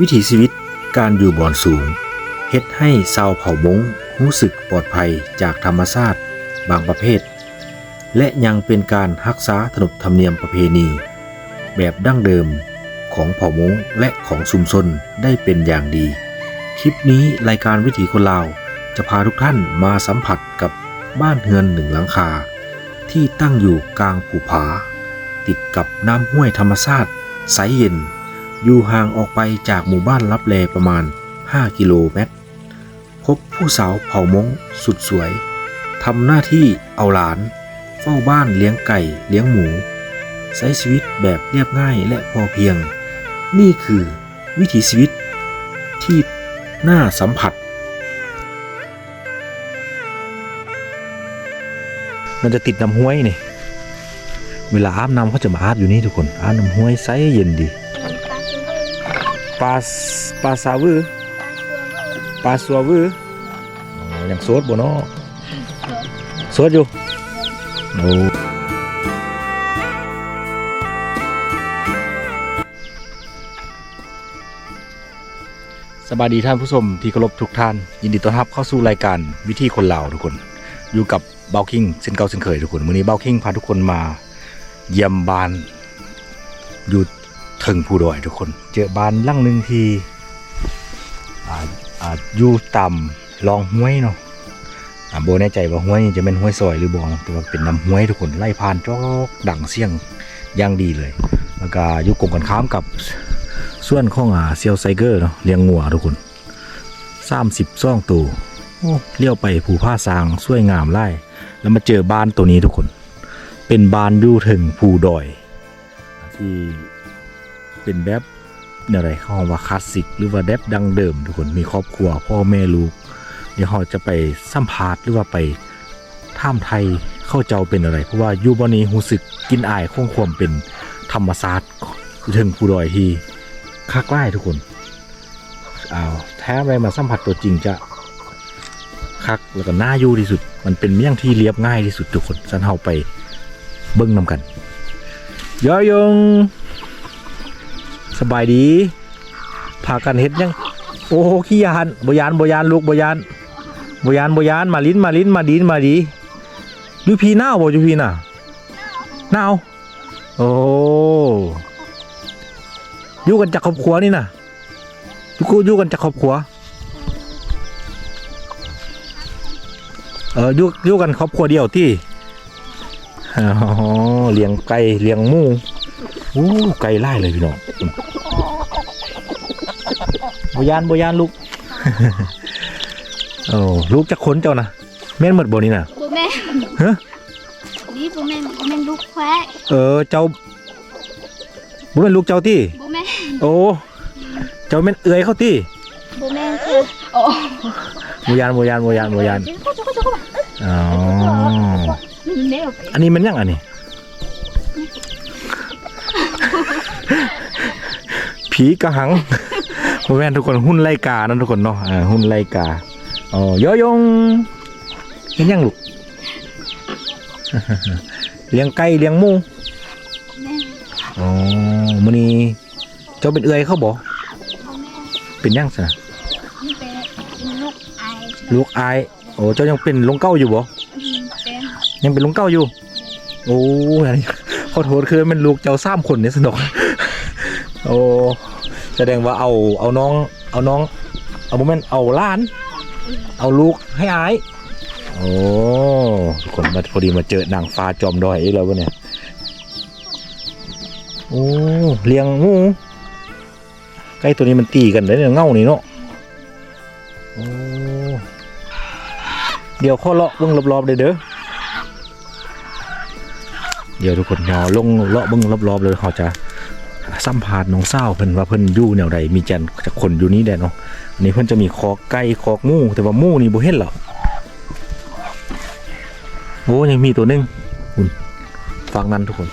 วิถีชีวิตการอยู่บอนสูงเฮ็ดให้ชาวเผ่ามงรู้สึกปลอดภัยจากธรรมชาติบางประเภท และยังเป็นการรักษาขนบธรรมเนียมประเพณี แบบดั้งเดิมของเผ่ามงและของชุมชนได้เป็นอย่างดี คลิปนี้รายการวิถีคนลาวจะพาทุกท่านมาสัมผัสกับบ้านเฮือนหนึ่งหลังคา ที่ตั้งอยู่กลางภูผา ติดกับน้ำห้วยธรรมชาติใสเย็น อยู่ห่างออกไปจากหมู่บ้านลับแลประมาณ 5 กิโลเมตร พบผู้สาวเผ่ามงสุดสวยทำหน้าที่เอาหลาน เฝ้าบ้านเลี้ยงไก่เลี้ยงหมู ใช้ชีวิตแบบเรียบง่ายและพอเพียง นี่คือวิถีชีวิตที่น่าสัมผัส มันจะติดน้ำห้วยนี่ เวลาอาบน้ำเขาจะมาอาบอยู่นี่ทุกคน อาบน้ำห้วยใสเย็นดี ปลาสปลาซาวือปลาสัววืออ๋อยังโสดบ่เนาะโสดอยู่โอ้สบายดีท่านผู้ชมที่เคารพทุกท่าน ยินดีต้อนรับเข้าสู่รายการวิธีคนลาวทุกคน อยู่กับเบลคิงเช่นเก่าเช่นเคยทุกคนวันนี้เบลคิงพาทุกคนมา เยี่ยมบ้านอยู่ ถึงผู้ดอยทุกคน เจอบ้านลังหนึ่งที่อ่าอาอยู่ต่ำลองห้วยเนาะอ่าโบแน่ใจว่าห้วยจะเป็นห้วยซอยหรือบ่เนาะแต่ว่าเป็นน้ำห้วยทุกคนไล่ผ่านจอกดังเสียงย่างดีเลย แล้วก็อยู่กลมกันข้ามกับส่วนของอ่าเซียวไซเกอร์เนาะเลี้ยงงัวทุกคนสามสิบซ่องตัวเลี้ยวไปภูผ้าซางสวยงามไล่แล้วมาเจอบ้านตัวนี้ทุกคน เป็นบ้านอยู่ถึงภูดอยที่ เป็นแบบอะไรเขาว่าคลาสสิก หรือว่าแบบดังเดิม ทุกคนมีครอบครัวพ่อแม่ลูกเดี๋ยวเราจะไปสัมภาษณ์หรือว่าไปท่ามไทยเข้าเจ้าเป็นอะไร เพราะว่ายูบอนี้หูสึกกินอายคงความเป็นธรรมศาสตร์ถึงภูดอยที่คักไล่ทุกคนอ้าวแท้ไรมาสัมผัสตัวจริงจะคักแล้วก็น่าอยู่ที่สุด มันเป็นเมี่ยงที่เรียบง่ายที่สุดทุกคนสันเฮาไปเบิ้งนำกันยอยง สบายดีพากันเฮ็ดยัง โอ้ขี้ยานบยานบยานลูกบยานบยานบยานมาลิ้นมาลิ้นมาดินมาดีอยูพีหน้าวบ่อยูพีน่ะหนาวโอ้อยู่กันจากครอบครัวนี่น่ะอยู่กูอยู่กันจากครอบครัวเอออยู่อยู่กันครอบครัวเดียวที่อ๋อเลี้ยงไก่เลี้ยงหมู โอ้ไก่ไล่เลยพี่น้องบยานบยานลูกโอ้ลูกจะขนเจ้านะแม่นหมดบ่นี่นะบ่แม่นฮะนี่บ่แม่นบ่แม่นลูกแควะเออเจ้าบ่เป็นลูกเจ้าที่บ่แม่นโอ้เจ้าแม่นเอื้อยเขาที่บ่แม่นคือโอ้บยานบยานบยานบยานอ๋อนี่แม่เอาไปอันนี้มันยังอันนี้ ผีกระหังพ่อแม่นทุกคนหุ้นไล่กานั่นทุกคนเนาะอ่าหุ้นไล่กาอ๋อยอยงเห็นยังลูกเลี้ยงไก่เลี้ยงหมูแม่นอ๋อมื้อนี้เจ้าเป็นเอื้อยเขาบ่บ่แม่นเป็นยังซะนี่เป็นลูกอายลูกอายโอ้เจ้ายังเป็นลงเก้าอยู่บ่อืมเป็นยังเป็นลงเก้าอยู่ โอ้ยอันนี้ขอโทษคือมันลูกเจ้าสามคนเนี่ยสนุก โอ้แสดงว่าเอาเอาน้องเอาน้อง เอาโมเมนต์เอาล้าน เอาลูกให้อายโอ้ทุกคนมาพอดีมาเจอนางฟ้าจอมดอยแล้ววะเนี่ยโอ้เลี้ยงงูใกล้ตัวนี้มันตีกันเลยเนี่ยเง่านี่เนาะโอ้เดี๋ยวข้อเลาะเบิ้งรอบๆเลยเด้อเดี๋ยวทุกคนเนาลงเลาะเบิ้งรอบๆเลยเขาจะ สัมภาษณ์น้องเศร้าเพิ่นว่าเพิ่นอยู่แนวใดมีจันจะคนอยู่นี้แดเนาะอันนี้เพิ่นจะมีคอกไก่คอกหมูแต่ว่าหมูนี่บ่เห็นหรอกโอ้ยังมีตัวหนึงคุณฟังนั้นทุกคน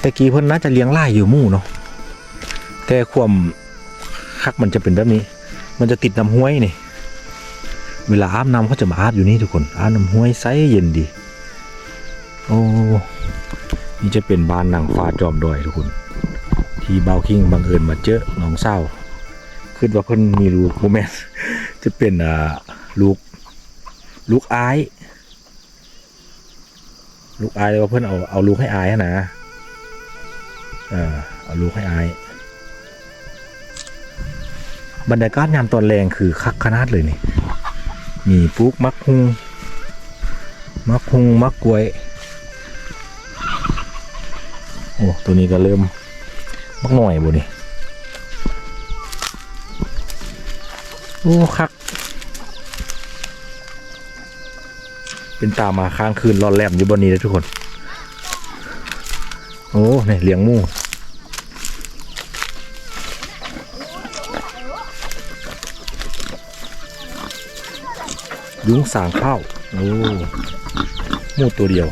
แต่กี้เพิ่นน่าจะเลี้ยงไล่อยู่หมูเนาะแต่ความคักมันจะเป็นแบบนี้ มันจะติดน้ำห้วยนี่เวลาอาบน้ำเขาจะมาอาบอยู่นี่ทุกคนอาบน้ำห้วยใสเย็นดี โอ้นี่จะเป็นบ้านนางฟ้าจอมดอยทุกคน ที่เบาคิงบังเอิญมาเจอน้องเศร้าคิดว่าเพิ่นมีลูกโมแมนจะเป็นอ่าลูกลูกอาย ลูกอายเลยว่าเพื่อนเอาเอาลูกให้อายนะเออเอาลูกให้อาย บรรยากาศยามตอนแรงคือคักขนาดเลยนี่ มีปลูกมักฮุงมักฮุงมักกล้วย โอ้ ตัวนี้ก็เริ่ม มักหน่อยบุนี่โอ้คัก เป็นตามาค้างคืนรอนแลมอยู่บนนี้เลยทุกคน โอ้เนี่ยเลี้ยงมูยุ้งสางข้าว โอ้มูตัวเดียว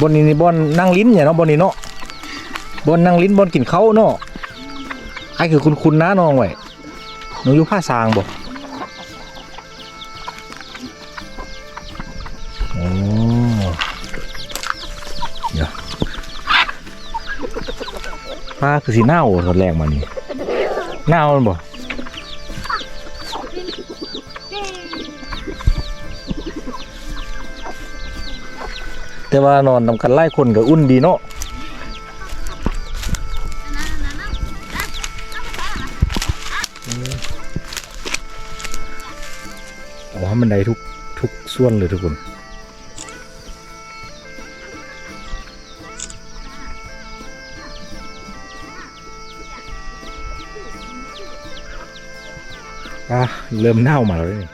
บนนี้นี่บนนั่งลิ้นเนี่ยเนาะบนนี้เนาะบนนั่งลิ้นบนกินเขาเนาะไอ้คือคุณคุณน้าน้องไว้หนูอยู่ผ้าซางบ่โอ้เดี๋ยวป้าคือสีหน้าโอ้ทดแรงมานี่หน้ามันบ่ แต่ว่านอนนำกันไล่คนก็อุ่นดีเนาะเอ๋อมันได้ทุกทุกส่วนเลยทุกคนอะเริ่มเน่ามาแล้วนี่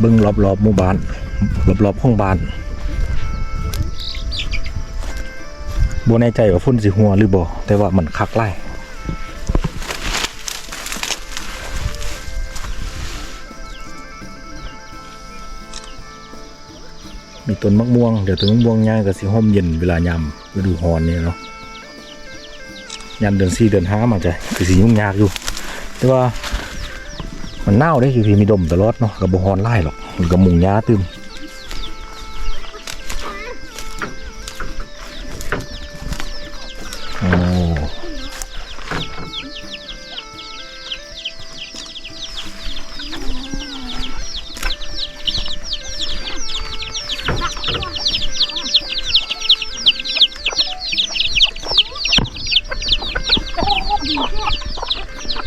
เบิ้งรอบๆหมู่บ้านรอบๆห้องบ้านบ่แน่ใจว่าฝุ่นสิหัวหรือบ่แต่ว่ามันคักไล่มีต้นมะม่วงเดี๋ยวต้นมะม่วงย่างกับสิห่มเย็นเวลายามฤดูร้อนนี่เนาะยามเดือนสี่เดือนห้ามันจะคือสิยุ่งยากอยู่ แต่ว่า มันเน่าได้คือพี่มีดมตลอดเนาะกับบ่ฮอนไล่หรอกกับมุงยาตึม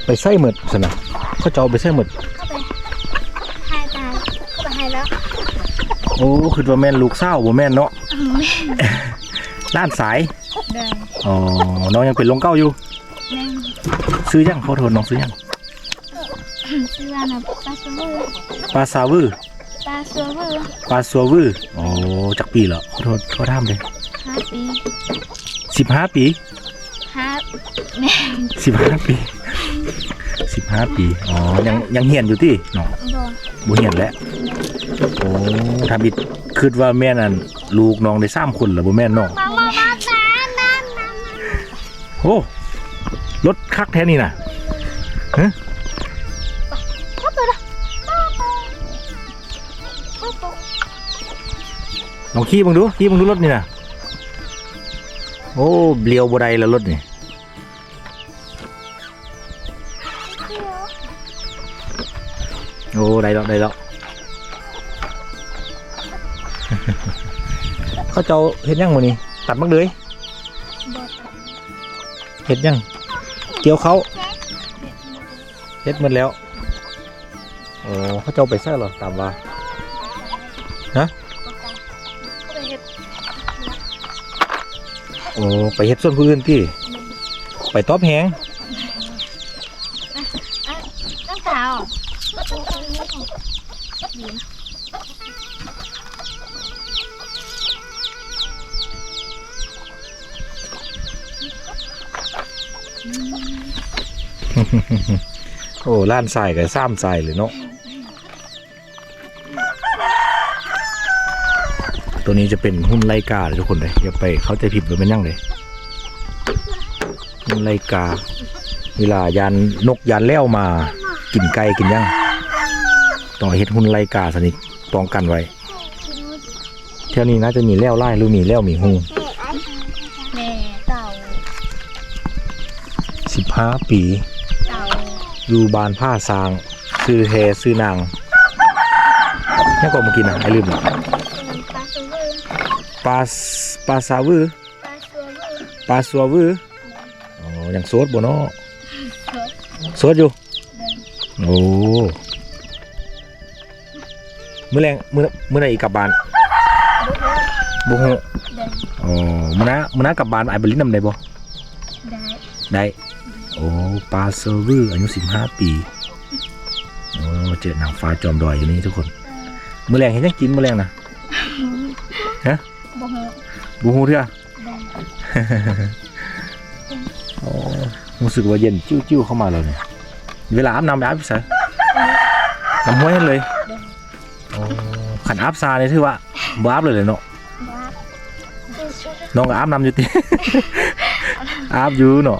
ไปใส่หมดสนะ เขาจะเอาไปใส่หมด เข้าไปหายตาเข้าไปหายแล้วโอ้คือว่าแม่นลูกเศร้าบ่แม่นเนาะอืมแม่ล้านสาย เดินอ๋อ น้องยังเป็นลงเก้าอยู่ แม่ซื้อยังขอโทษน้องซื้อยังชื่อว่านะปลาสวือปลาซาเวอร์ปลาสวือปลาซัวเวอร์โอ้จักปีเหรอขอโทษขอทามเลยห้าปีสิบห้าปีห้าแม่สิบห้าปี สิบห้าปี อ๋อ ยังยังเหียนอยู่ที่น้องบอกบ่เหียนแล้ว โอ้ทำอิดคิดว่าแม่นั่นลูกน้องได้สามคนเหรอบ่แม่นน้อง มามามาน้ำน้ำน้โอ้รถคักแท้นี่น่ะำเข้าไปละเข้าไปเข้าไปลองขี่มึงดูขี่มึงดูรถนี่น่ะโอ้เลี้ยวบ่ได้แล้วรถนี่ อ้ได้แล้วได้แล้วเขาเจ้าเห็ดยังมื้อนี้ ตัดมักเลยเห็ดยังเกี่ยวเขาเฮ็ดหมันแล้วโอ้เขาเจ้าไปใส่หรอตามว่าฮะไปเฮ็ดโอ้ไปเฮ็ดส่วนผู้อื่นที่ไปตอบแหง โอ้ล้านทรายกับซ้ำทรายเลยเนาะตัวนี้จะเป็นหุ้นไลกาเลยทุกคนเลยอย่าไปเขาใจผิดไปเป็นยังเลยหุ้นไลกา เวลายานนกยานแล้วมากินไก่กินยังต้องเอาเฮ็ดหุ้นไลกาสนิทป้องกันไว้เที่ยวนี้น่าจะมีแล้วไล่หรือมีแล้วมีหูแาปีเต่าอยู่บานผ้าซาง ซื้อแฮซื้อนางนี่ก็มากินนะไอ้ลืมละปลาซูเวอร์ปลาปลาซาเวอร์ปลาซูเวอร์ปลาซัวเวอร์อ๋อยังโซดบ่เนาะโซดอยู่ โอ้มื้อแรงมื้อมื้อไหนอีกกลับบ้านบ่ฮู้เดินอ๋อมื้อหน้ามื้อหน้ากลับบ้านไอ้บรินำได้บ่ได้ได้โอ้ปลาซัวเวอร์อายุ15ปีโอ้เจอนางฟ้าจอมดอยอยู่นี่ทุกคนมื้อแรงเห็นยังกินมื้อแรงนะบ่ฮู้บูฮูเถอะได้โอ้รู้สึกว่าเย็นจิ้วๆเข้ามาแล้วเนี่ยเวลาอาบน้ำไปอาบที่ไหนน้ำห้วยนั่นเลยโอ้ขันอาบซาเนี่ยถือว่าบ่อาบเลยเลยเนาะบ้าน้องก็อาบน้ำอยู่ติอาบอยู่เนาะ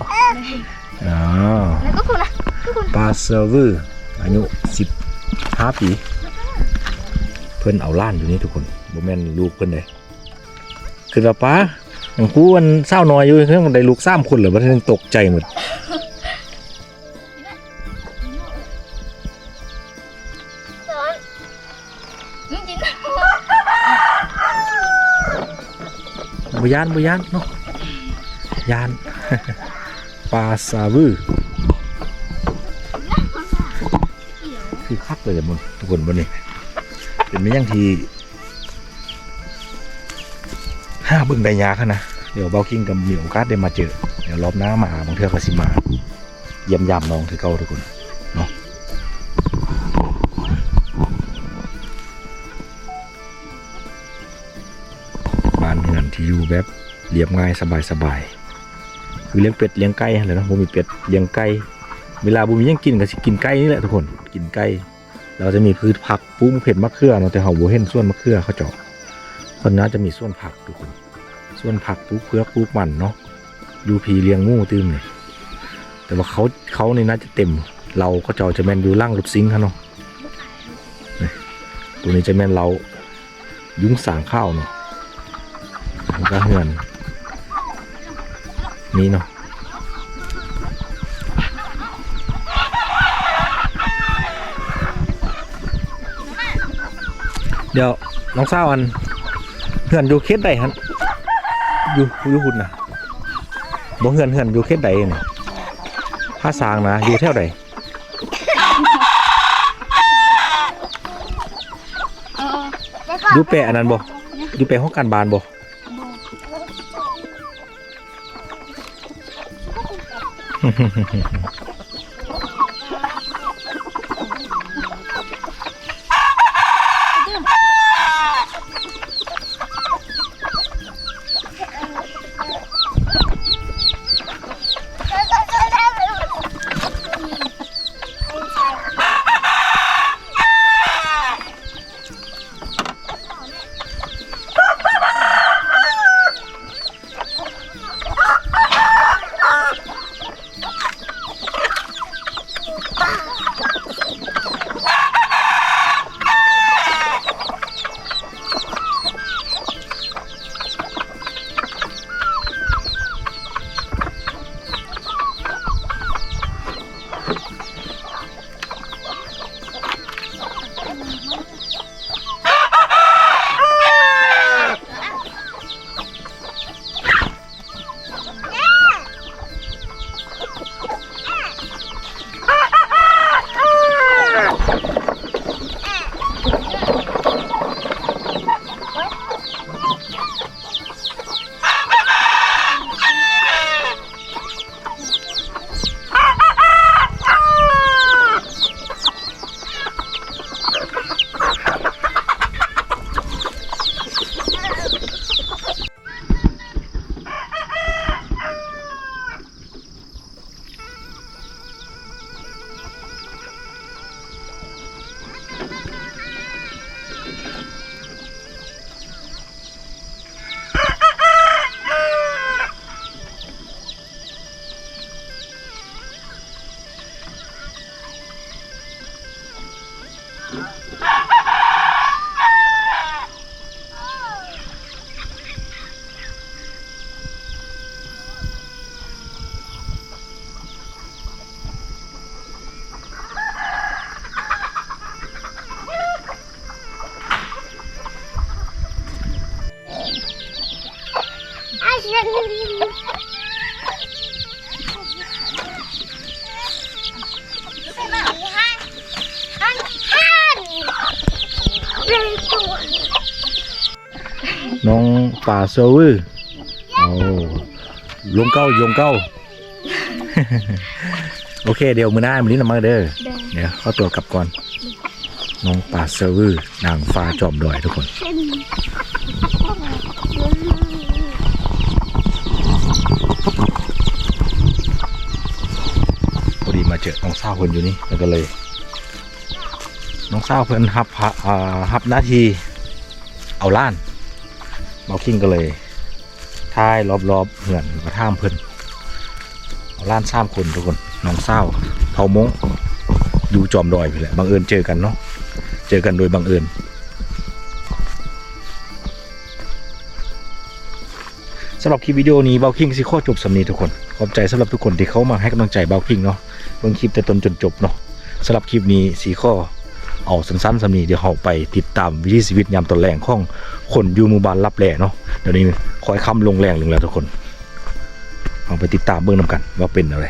อ๋อแล้วก็คุณนะก็คุณปลาเซอร์เวอร์อายุสิบห้าปี เพิ่นเอาล้านอยู่นี่ทุกคนบ่แม่นลูกเพิ่นเลยคือว่าป้าอย่างกูมันเศร้าน้อยอยู่เพิ่นได้ลูกสามคนเหรอบ่ทันตกใจหมดสอนจริงบยานบยานเนาะยาน ปลาซาบือคือคักเลยเลยมันทุกคนวันนี้เป็นไม่ยังทีห้าบึ้งได้ยากอะนะเดี๋ยวเบาคิงกับมีโอกาสได้มาเจอ เดี๋ยวรอบหน้ามาบางเทือกสิมาเยี่ยมยามน้องถือเก่าทุกคนเนาะบ้านเรือนที่อยู่แบบเรียบง่ายสบายสบาย คือเลี้ยงเป็ดเลี้ยงไก่หั่นแหละเนาะบ่มีเป็ดเลี้ยงไก่เวลาบ่มียังกินก็สิกินไก่นี่แหละทุกคนกินไก่เราจะมีพืชผักปลูกมเผ็ดมะเขือเนาะแต่เฮาบ่เห็นส่วนมะเขือเขาเจาะคนน่าจะมีส่วนผักทุกคนส่วนผักปลูกเพือกปลูกมันเนาะยูพีเลี้ยงงูตื้มเลยแต่ว่าเขาเขาในน่าจะเต็ม เราก็เจาจะแม่นอยู่ล่างรถซิงค์เขาเนาะตัวนี้จะแม่นเรายุ้งสางข้าวเนาะแล้วก็เหือน นี่เนาะเดี๋ยวน้องสาวอันเหือนอยู่เขตใดฮะอยู่อยู่หุ่นนะบ่เหือนเหือนอยู่เขตใดเนี่ยภาษางนะอยู่แถวใดๆเออแล้วก็อยู่แปะอันนั้นบ่อยู่แปะห้องการบานบ่ 嘿嘿嘿嘿 ป่าโซวือเอาลงเก้าลงเก้า โอเค เดี๋ยวมือหน้ามือนี้เรามาเด้อเดินเดี๋ยวเข้าตัวกลับก่อน น้องป่าเซอร์วือนางฟ้าจอมดอยทุกคนฉันพอดีมาเจอน้องสาวเพิ่นอยู่นี่แล้วก็เลย น้องสาวเพิ่นฮับฮะอ่าฮับหน้าที่เอาล้าน เมาคิงก็เลยท้ายรอบๆเหือนมาท่ามเพิ่นเอาล้านสามคนทุกคนน้องสาเผามงอยู่จอมดอยไปแหละบังเอิญเจอกันเนาะเจอกันโดยบังเอิญสำหรับคลิปวิดีโอนี้เบาคิงสิข้อจบสำนีทุกคนขอบใจสำหรับทุกคนที่เข้ามาให้กำลังใจเบาคิงเนาะเบิ่งคลิปแต่ตนจนจบเนาะสำหรับคลิปนี้สีข้อเอาสั้นๆสำนีเดี๋ยวเราไปติดตามวิถีชีวิตยามตอนแรงของ คนอยู่หมู่บ้านรับแหล่เนาะเดี๋ยวนี้คอยคำลงแรงลงแล้วทุกคนเอาไปติดตามเบื้องนำกันว่าเป็นอะไร